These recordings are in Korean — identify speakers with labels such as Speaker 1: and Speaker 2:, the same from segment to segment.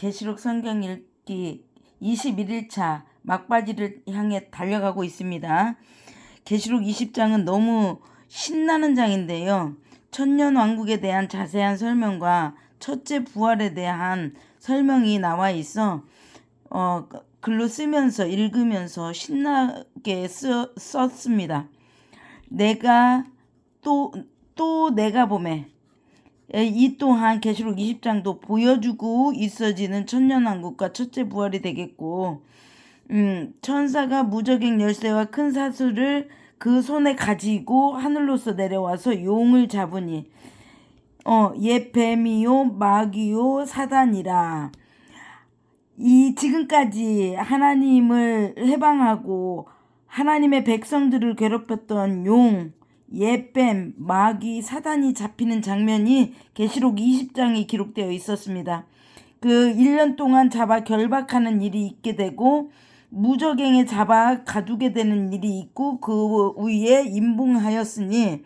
Speaker 1: 계시록 성경 읽기 21일차 막바지를 향해 달려가고 있습니다. 계시록 20장은 너무 신나는 장인데요. 천년 왕국에 대한 자세한 설명과 첫째 부활에 대한 설명이 나와 있어 어, 글로 쓰면서 읽으면서 신나게 쓰, 썼습니다. 내가 또, 또 내가 에, 이 또한 계시록 20장도 보여주고 있어지는 천년왕국과 첫째 부활이 되겠고 음, 천사가 무적행 열쇠와 큰 사슬을 그 손에 가지고 하늘로서 내려와서 용을 잡으니 어, 옛 뱀이요 마귀요 사단이라. 이 지금까지 하나님을 해방하고 하나님의 백성들을 괴롭혔던 용, 옛뱀, 마귀, 사단이 잡히는 장면이 계시록 20장에 기록되어 있었습니다. 그 1년 동안 잡아 결박하는 일이 있게 되고 무적행에 잡아 가두게 되는 일이 있고 그 위에 임봉하였으니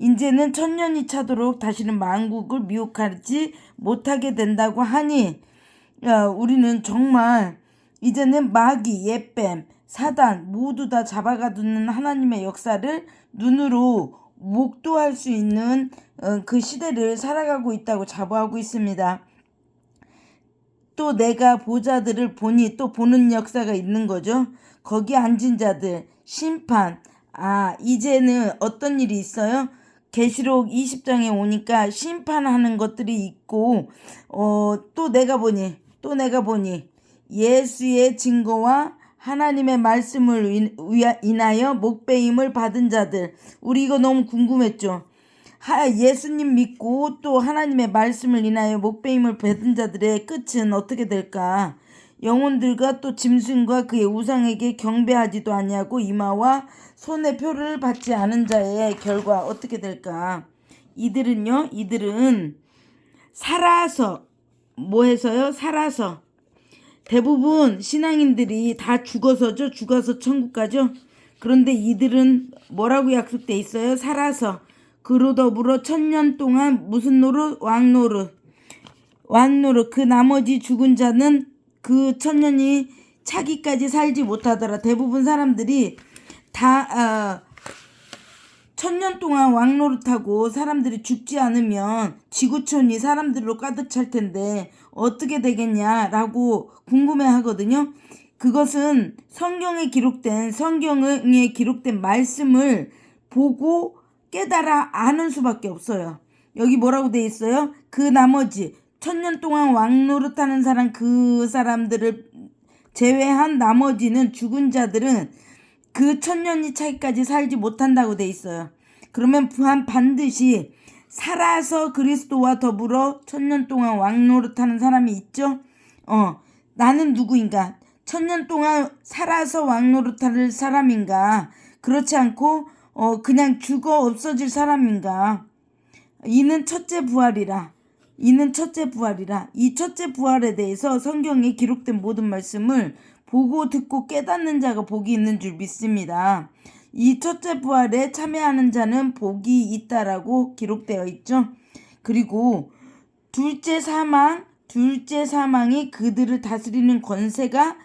Speaker 1: 이제는 천년이 차도록 다시는 만국을 미혹하지 못하게 된다고 하니 야, 우리는 정말 이제는 마귀, 옛뱀, 사단 모두 다 잡아가두는 하나님의 역사를 눈으로 목도할 수 있는 어, 그 시대를 살아가고 있다고 자부하고 있습니다. 또 내가 보자들을 보니 또 보는 역사가 있는 거죠. 거기 앉은 자들, 심판. 아, 이제는 어떤 일이 있어요? 계시록 20장에 오니까 심판하는 것들이 있고, 어, 또 내가 보니, 또 내가 보니, 예수의 증거와 하나님의 말씀을 인하여 목배임을 받은 자들. 우리 이거 너무 궁금했죠? 하, 예수님 믿고 또 하나님의 말씀을 인하여 목배임을 받은 자들의 끝은 어떻게 될까? 영혼들과 또 짐승과 그의 우상에게 경배하지도 아니하고 이마와 손의 표를 받지 않은 자의 결과 어떻게 될까? 이들은요, 이들은 살아서 뭐 해서요? 살아서 대부분 신앙인들이 다 죽어서죠. 죽어서 천국 가죠. 그런데 이들은 뭐라고 약속돼 있어요? 살아서 그로 더불어 천년 동안 무슨 노릇? 왕 노릇. 왕 노릇. 그 나머지 죽은 자는 그 천년이 차기까지 살지 못하더라. 대부분 사람들이 다 어, 천년 동안 왕노릇하고 사람들이 죽지 않으면 지구촌이 사람들로 가득 찰 텐데 어떻게 되겠냐라고 궁금해 하거든요. 그것은 성경에 기록된 성경에 기록된 말씀을 보고 깨달아 아는 수밖에 없어요. 여기 뭐라고 돼 있어요? 그 나머지 천년 동안 왕노릇하는 사람 그 사람들을 제외한 나머지는 죽은 자들은 그 천년이 차이까지 살지 못한다고 돼 있어요. 그러면 반- 반드시 살아서 그리스도와 더불어 천년 동안 왕 노릇하는 사람이 있죠? 어, 나는 누구인가? 천년 동안 살아서 왕 노릇할 사람인가? 그렇지 않고 어, 그냥 죽어 없어질 사람인가? 이는 첫째 부활이라. 이는 첫째 부활이라. 이 첫째 부활에 대해서 성경에 기록된 모든 말씀을 보고 듣고 깨닫는 자가 복이 있는 줄 믿습니다. 이 첫째 부활에 참여하는 자는 복이 있다라고 기록되어 있죠. 그리고 둘째 사망, 둘째 사망이 그들을 다스리는 권세가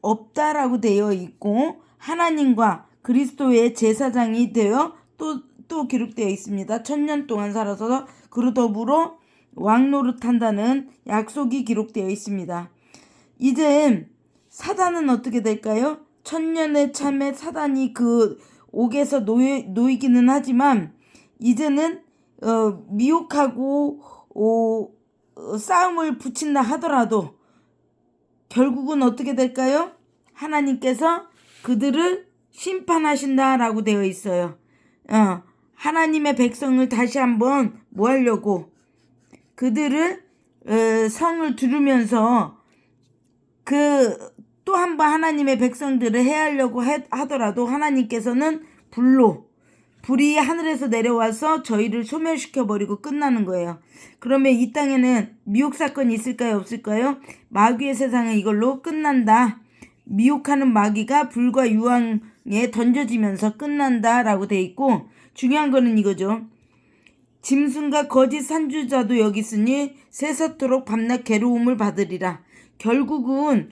Speaker 1: 없다라고 되어 있고 하나님과 그리스도의 제사장이 되어 또, 또 기록되어 있습니다. 천년 동안 살아서 그로 더불어 왕노릇 한다는 약속이 기록되어 있습니다. 이제 사단은 어떻게 될까요? 천년의 참에 사단이 그 옥에서 놓이, 놓이기는 하지만 이제는 어, 미혹하고 어, 어, 싸움을 붙인다 하더라도 결국은 어떻게 될까요? 하나님께서 그들을 심판하신다라고 되어 있어요. 어, 하나님의 백성을 다시 한번 뭐 하려고 그들을 어, 성을 두르면서 그 또 한 번 하나님의 백성들을 해하려고 해- 하더라도 하나님께서는 불로 불이 하늘에서 내려와서 저희를 소멸시켜 버리고 끝나는 거예요. 그러면 이 땅에는 미혹 사건이 있을까요, 없을까요? 마귀의 세상은 이걸로 끝난다. 미혹하는 마귀가 불과 유황에 던져지면서 끝난다라고 돼 있고 중요한 거는 이거죠. 짐승과 거짓 산주자도 여기 있으니 새서토록 밤낮 괴로움을 받으리라. 결국은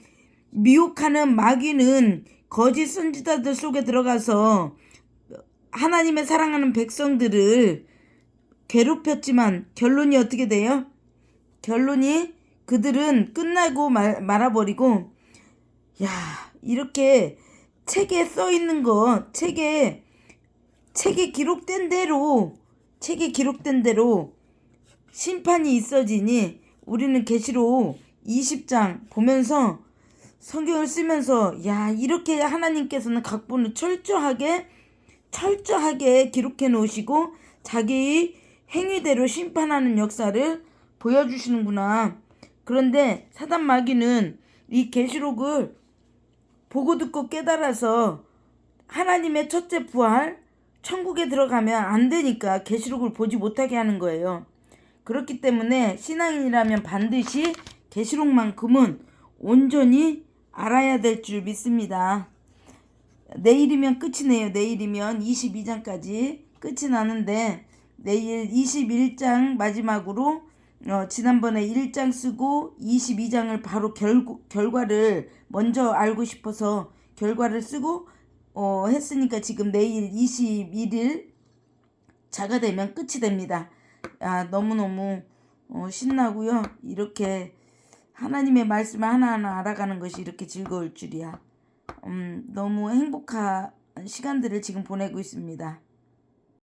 Speaker 1: 미혹하는 마귀는 거짓 선지자들 속에 들어가서 하나님의 사랑하는 백성들을 괴롭혔지만 결론이 어떻게 돼요? 결론이 그들은 끝나고 말, 말아버리고 야 이렇게 책에 써 있는 거 책에 책에 기록된 대로 책에 기록된 대로 심판이 있어지니 우리는 계시록 20장 보면서 성경을 쓰면서 야 이렇게 하나님께서는 각본을 철저하게 철저하게 기록해 놓으시고 자기의 행위대로 심판하는 역사를 보여주시는구나. 그런데 사단 마귀는 이 계시록을 보고 듣고 깨달아서 하나님의 첫째 부활 천국에 들어가면 안 되니까 계시록을 보지 못하게 하는 거예요. 그렇기 때문에 신앙인이라면 반드시 계시록만큼은 온전히 알아야 될 줄 믿습니다. 내일이면 끝이네요. 내일이면 22장까지 끝이 나는데 내일 21장 마지막으로 어, 지난번에 1장 쓰고 22장을 바로 결, 결과를 먼저 알고 싶어서 결과를 쓰고 어, 했으니까 지금 내일 21일 자가 되면 끝이 됩니다. 아, 너무너무 어, 신나고요. 이렇게 하나님의 말씀을 하나하나 알아가는 것이 이렇게 즐거울 줄이야. 음, 너무 행복한 시간들을 지금 보내고 있습니다.